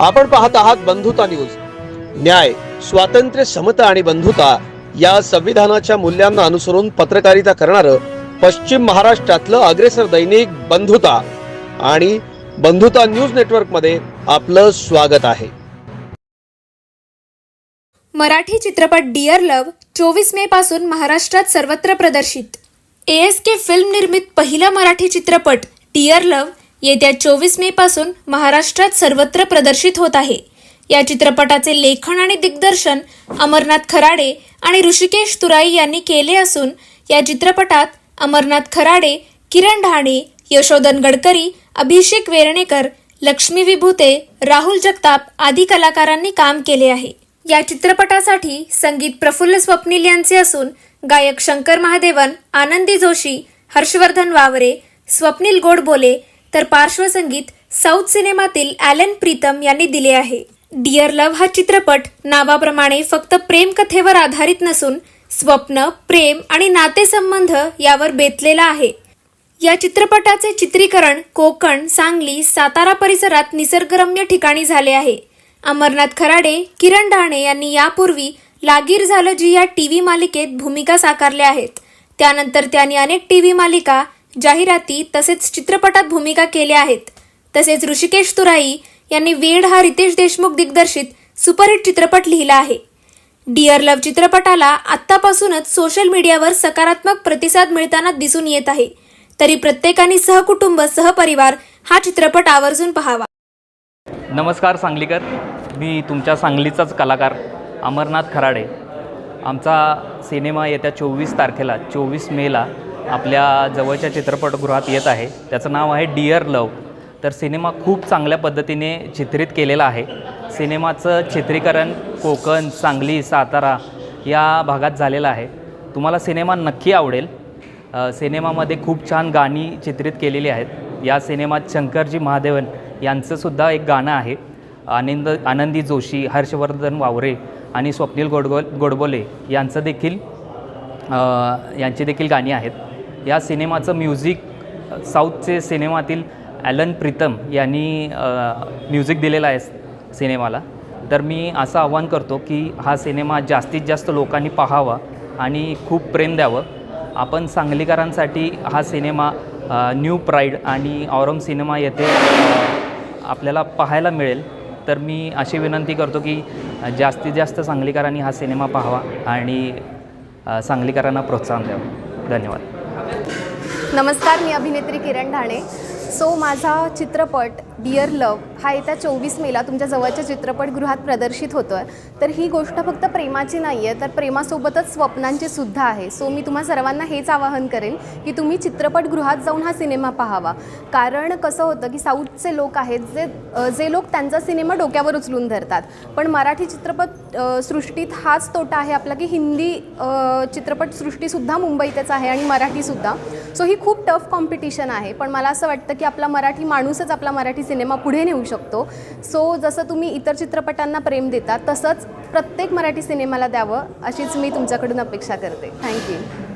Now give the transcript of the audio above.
आपण पाहत आहात बंधुता न्यूज. न्याय स्वातंत्र्य समता आणि बंधुता या संविधानाच्या मूल्यांना अनुसरून पत्रकारिता करणारं पश्चिम महाराष्ट्रातलं अग्रेसर दैनिक बंधुता आणि बंधुता न्यूज नेटवर्कमध्ये आपलं स्वागत आहे. मराठी चित्रपट डिअर लव्ह चोवीस मे पासून महाराष्ट्रात सर्वत्र प्रदर्शित. ए एस के फिल्म निर्मित पहिला मराठी चित्रपट डिअर लव्ह येत्या चोवीस मे पासून महाराष्ट्रात सर्वत्र प्रदर्शित होत आहे. या चित्रपटाचे लेखन आणि दिग्दर्शन अमरनाथ खराडे आणि ऋषिकेश तुराई यांनी केले असून या चित्रपटात अमरनाथ खराडे किरण ढाणे यशोधन गडकरी अभिषेक वेरणेकर लक्ष्मी विभूते राहुल जगताप आदी कलाकारांनी काम केले आहे. या चित्रपटासाठी संगीत प्रफुल्ल स्वप्नील यांचे असून गायक शंकर महादेवन आनंदी जोशी हर्षवर्धन वावरे स्वप्नील गोडबोले तर पार्श्वसंगीत साऊथ सिनेमातील ॲलन प्रीतम यांनी दिले आहे. डिअर लव्ह हा चित्रपट नावाप्रमाणे फक्त प्रेम कथेवर आधारित नसून स्वप्न प्रेम आणि नातेसंबंध यावर बेतलेला आहे. या चित्रपटाचे चित्रीकरण कोकण सांगली सातारा परिसरात निसर्गरम्य ठिकाणी झाले आहे. अमरनाथ खराडे किरण ढाणे यांनी यापूर्वी लागीर झालं जी या टी व्ही मालिकेत भूमिका साकारल्या आहेत. त्यानंतर त्यांनी अनेक टी व्ही मालिका जाहिराती तसेच चित्रपटात भूमिका केल्या आहेत. तसेच ऋषिकेश तुराई यांनी वेड हा रितेश देशमुख दिग्दर्शित सुपरहिट चित्रपट लिहिला आहे. डिअर लव्ह चित्रपटाला आत्तापासूनच सोशल मीडियावर सकारात्मक प्रतिसाद मिळताना दिसून येत आहे. तरी प्रत्येकाने सहकुटुंब सहपरिवार हा चित्रपट आवर्जून पहावा. नमस्कार सांगलीकर. मी तुमच्या सांगलीचाच कलाकार अमरनाथ खराडे. आमचा सिनेमा येत्या चोवीस तारखेला चोवीस मेला आपल्या जवळच्या चित्रपटगृहात येत आहे. त्याचं नाव आहे डिअर लव तर सिनेमा खूप चांगल्या पद्धतीने चित्रित केलेला आहे. सिनेमाचं चित्रीकरण कोकण सांगली सातारा या भागात झालेलं आहे. तुम्हाला सिनेमा नक्की आवडेल. सिनेमामध्ये खूप छान गाणी चित्रित केलेली आहेत. या सिनेमात शंकरजी महादेवन यांचंसुद्धा एक गाणं आहे. आनंद आनंदी जोशी हर्षवर्धन वावरे आणि स्वप्नील गोडगो गोडबोले यांचं देखील यांची देखील गाणी आहेत. या सिनेमाचं म्युझिक साऊथचे सिनेमातील ॲलन प्रीतम यांनी म्युझिक दिलेलं आहे सिनेमाला. तर मी असं आव्हान करतो की हा सिनेमा जास्तीत जास्त लोकांनी पाहावा आणि खूप प्रेम द्यावं. आपण सांगलीकरांसाठी हा सिनेमा न्यू प्राईड आणि औरम सिनेमा येथे आपल्याला पाहायला मिळेल. तर मी अशी विनंती करतो की जास्तीत जास्त सांगलीकरांनी हा सिनेमा पाहावा आणि सांगलीकरांना प्रोत्साहन द्यावं. धन्यवाद. नमस्कार मी अभिनेत्री किरण ढाणे. सो माझा चित्रपट डिअर लव हा येत्या चोवीस मेला तुमच्या जवळच्या चित्रपटगृहात प्रदर्शित होतो आहे तर ही गोष्ट फक्त प्रेमाची नाही आहे तर प्रेमासोबतच स्वप्नांची सुद्धा आहे. सो मी तुम्हा सर्वांना हेच आवाहन करेन की तुम्ही चित्रपटगृहात जाऊन हा सिनेमा पाहावा. कारण कसं होतं की साऊथचे लोक आहेत जे जे लोक त्यांचा सिनेमा डोक्यावर उचलून धरतात. पण मराठी चित्रपट सृष्टीत हाच तोटा आहे आपला की हिंदी चित्रपटसृष्टीसुद्धा मुंबईतच आहे आणि मराठीसुद्धा. सो ही खूप टफ कॉम्पिटिशन आहे. पण मला असं वाटतं की आपला मराठी माणूसच आपला मराठी सिनेमा पुढे नेऊ शकतो. सो जसं तुम्ही इतर चित्रपटांना प्रेम देता तसंच प्रत्येक मराठी सिनेमाला द्यावं अशीच मी तुमच्याकडून अपेक्षा करते. थँक्यू